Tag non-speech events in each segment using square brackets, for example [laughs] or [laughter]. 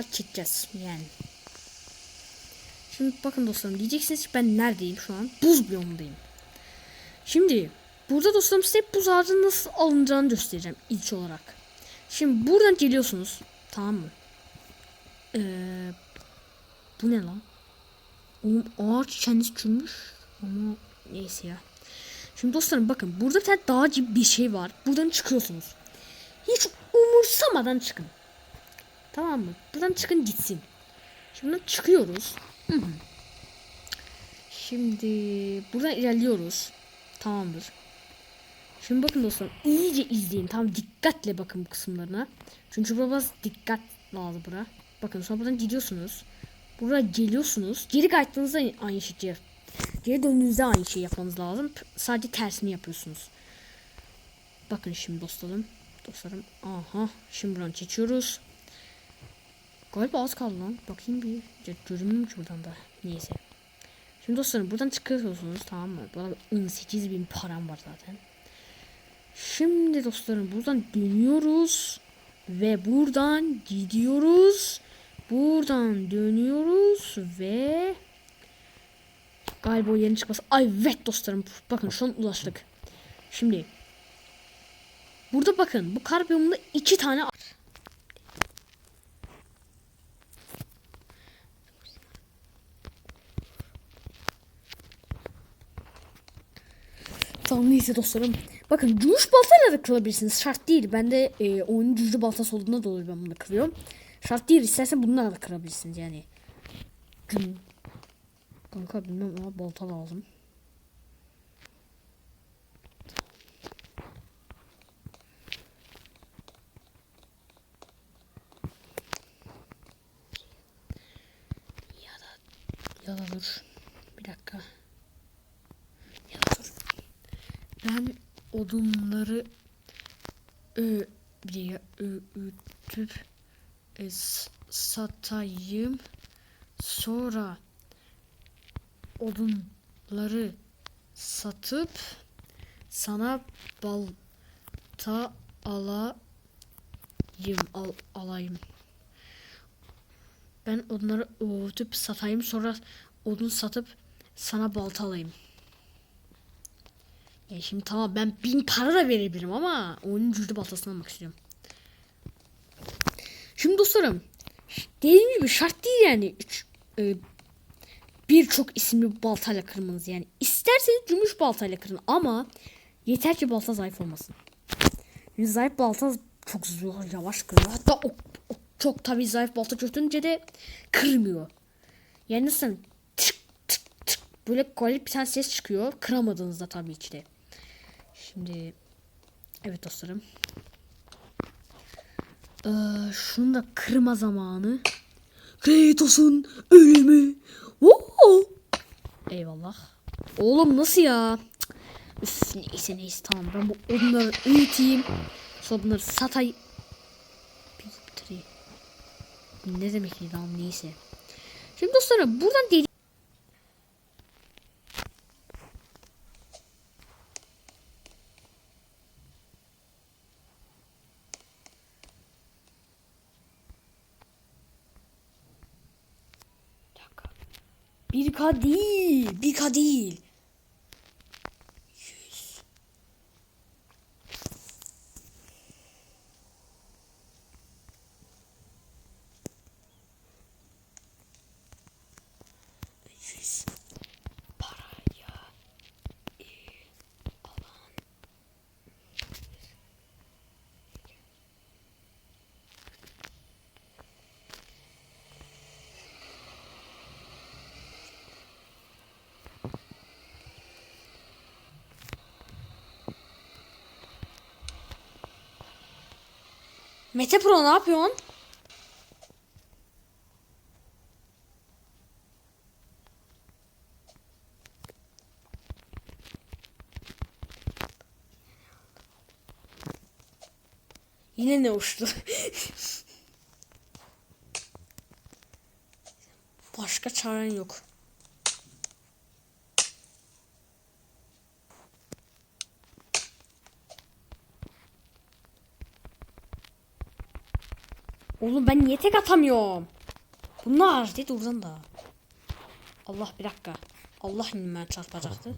çekeceğiz yani. Şimdi bakın dostlarım diyeceksiniz ki ben neredeyim şu an? Buz biyomundayım. Şimdi burada dostlarım size buz ağacının nasıl alınacağını göstereceğim ilk olarak. Şimdi buradan geliyorsunuz tamam mı? Ee, bu ne lan? Oğlum ağaç kendisi çürümüş ama neyse ya. Şimdi dostlarım bakın burada bir tane dağ gibi bir şey var. Buradan çıkıyorsunuz. Hiç umursamadan çıkın. Tamam mı? Buradan çıkın gitsin. Şimdi çıkıyoruz. Hı hı. Şimdi buradan ilerliyoruz. Tamamdır. Şimdi bakın dostlar iyice izleyin. Tamam dikkatle bakın bu kısımlarına. Çünkü biraz dikkat lazım bura. Bakın sonra buradan gidiyorsunuz. Buraya geliyorsunuz. Geri kayttığınızda aynı şey. Geri döndüğünüzde aynı şey yapmanız lazım. Sadece tersini yapıyorsunuz. Bakın şimdi dostlarım. Dostlarım. Aha. Şimdi buradan geçiyoruz. Galiba az kaldı lan. Bakayım bir. Görünmüyor ki buradan da. Neyse. Şimdi dostlarım buradan çıkıyorsunuz tamam mı? Burada 18 bin param var zaten. Şimdi dostlarım buradan dönüyoruz. Ve buradan gidiyoruz. Buradan dönüyoruz ve galiba o yerin çıkması. Ay evet dostlarım bakın şu an ulaştık. Şimdi burada bakın bu kar iki tane var. Tamam neyse dostlarım. Bakın gümüş baltayla da kırabilirsiniz. Şart değil. Ben de e, oyunun cüzlü baltası olduğunda dolayı ben bunu kırıyorum. Şart değil. İstersen bunlarla da kırabilirsiniz yani. Güm. Kanka bilmem ama balta lazım. Ya da ya da dur. Bir dakika. Ya da dur. Ben odunları ö diye öğütüp e, satayım. Sonra odunları satıp sana balta alayım al, alayım. Ben onları öğütüp satayım sonra odun satıp sana balta alayım. Yani şimdi tamam ben bin para da verebilirim ama onun cüzde baltasını almak istiyorum. Şimdi dostlarım dediğim gibi şart değil yani üç, e, birçok isimli baltayla kırmanız yani. İsterseniz gümüş baltayla kırın ama yeter ki balta zayıf olmasın. Yani zayıf balta çok zor, yavaş kırıyor. Hatta o, o çok tabii zayıf balta çöktünce de kırmıyor. Yani nasıl tık tık tık böyle garip bir tane ses çıkıyor. Kıramadığınızda tabii ki de. Şimdi evet dostlarım. Ee, şunu da kırma zamanı. Kratos'un ölümü. Oo! Eyvallah. Oğlum nasıl ya? Üf neyse neyse tamam ben bu odunları öğüteyim. Sonra bunları bitireyim. Ne demek lan neyse. Şimdi dostlarım buradan deli Bir K değil. Bir K değil. Mete Pro ne yapıyorsun? Yine ne uçtu? [laughs] Başka çaren yok. Oğlum ben niye tek atamıyorum? Bunlar dedi oradan da. Allah bir dakika. Allah inme çarpacaktı.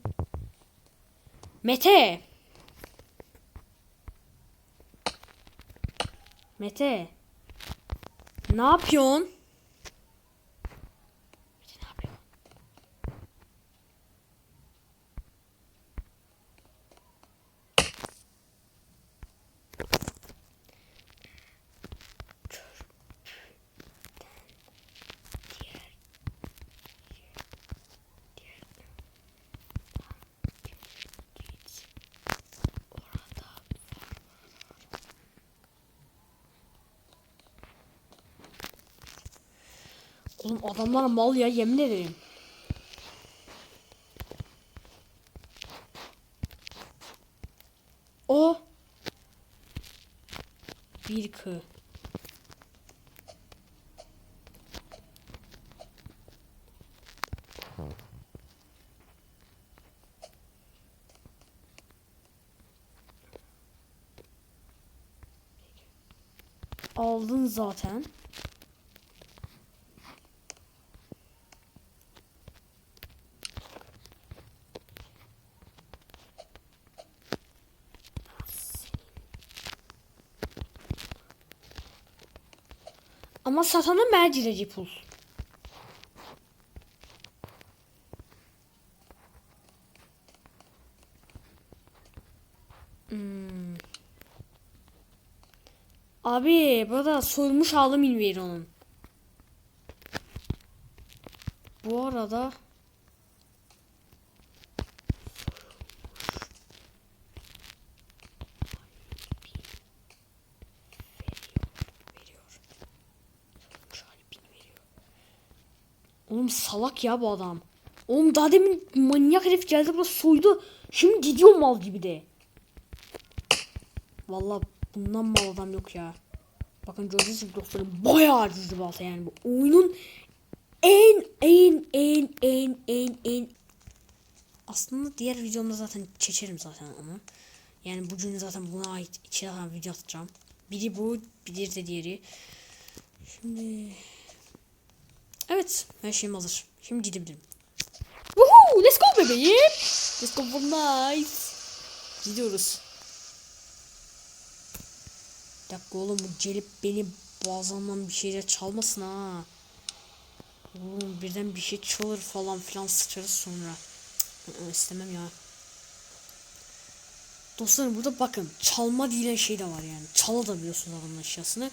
Mete. Mete. Ne yapıyorsun? Oğlum adamlar mal ya yemin ederim. O bir kı. Aldın zaten. Ama satana mercireci pul. Hmm. Abi burada soyulmuş alım inver onun. Bu arada Oğlum salak ya bu adam. Oğlum daha demin manyak herif geldi burada soydu. Şimdi gidiyor mal gibi de. Vallahi bundan mal adam yok ya. Bakın gibi dostlarım bayağı cüzdü balta yani bu oyunun en en en en en en aslında diğer videomda zaten çekerim zaten onu. Yani bugün zaten buna ait iki tane video atacağım. Biri bu, biri de diğeri. Şimdi Evet, her şeyim hazır. Şimdi gidebilirim. Woohoo! Let's go bebeğim. Let's go for nice. Gidiyoruz. Bir dakika oğlum bu gelip beni boğazımdan bir şeyler çalmasın ha. Oğlum birden bir şey çalır falan filan sıçarız sonra. Cık, istemem ya. Dostlarım burada bakın çalma diye şey de var yani. Çala da biliyorsunuz adamın eşyasını.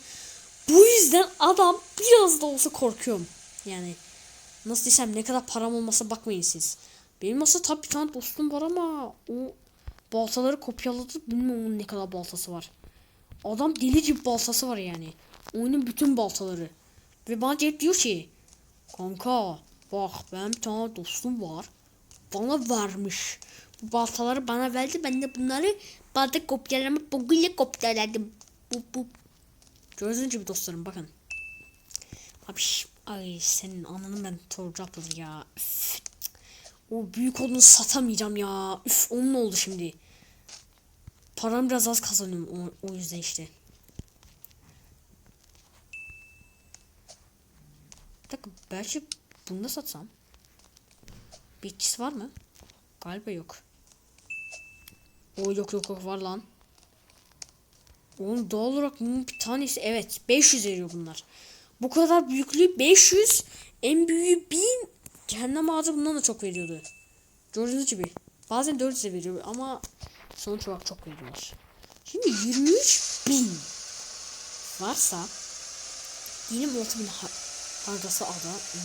Bu yüzden adam biraz da olsa korkuyorum. Yani nasıl desem ne kadar param olmasa bakmayın siz. Benim aslında tabii bir tane dostum var ama o baltaları kopyaladı. Bilmiyorum onun ne kadar baltası var. Adam deli gibi baltası var yani. Oyunun bütün baltaları. Ve bana hep diyor ki Kanka bak benim bir tane dostum var. Bana vermiş. Bu baltaları bana verdi. Ben de bunları balta kopyalama bugüyle kopyaladım. Bu bu. Gördüğünüz gibi dostlarım bakın. Abi ay senin ananı ben torcapladı ya. Üf. O büyük odunu satamayacağım ya. Üf onun oldu şimdi. Param biraz az kazanıyorum o, o yüzden işte. Bir dakika belki bunu da satsam. Bitçisi var mı? Galiba yok. O yok yok yok var lan. Oğlum doğal olarak bunun bir tanesi evet 500 veriyor bunlar. Bu kadar büyüklüğü 500 en büyüğü 1000 cehennem ağacı bundan da çok veriyordu. Gördüğünüz gibi bazen 400 veriyor ama sonuç olarak çok veriyorlar. Şimdi 23 bin varsa yine 6000 bin har harcası ada. Hmm.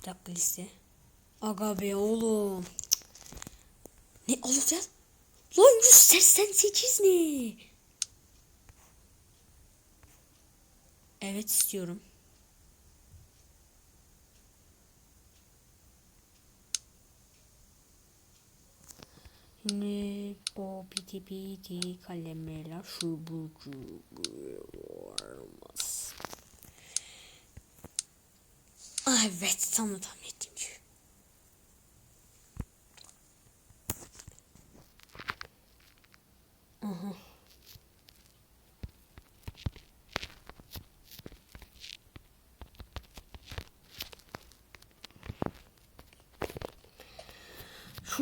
Bir dakika liste. Aga be oğlum. Ne alacağız? Lan 188 ne? Evet istiyorum. Ne o piti piti kalemeler şu bu. Ah, Evet tam tahmin ettiğim gibi.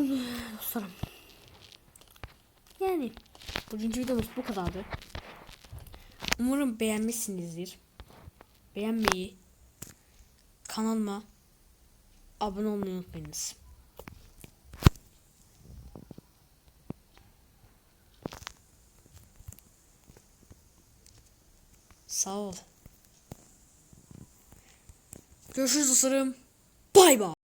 Şunu dostlarım. Yani bugünkü videomuz bu kadardı. Umarım beğenmişsinizdir. Beğenmeyi, kanalıma abone olmayı unutmayınız. Sağ ol. Görüşürüz dostlarım. Bay bay.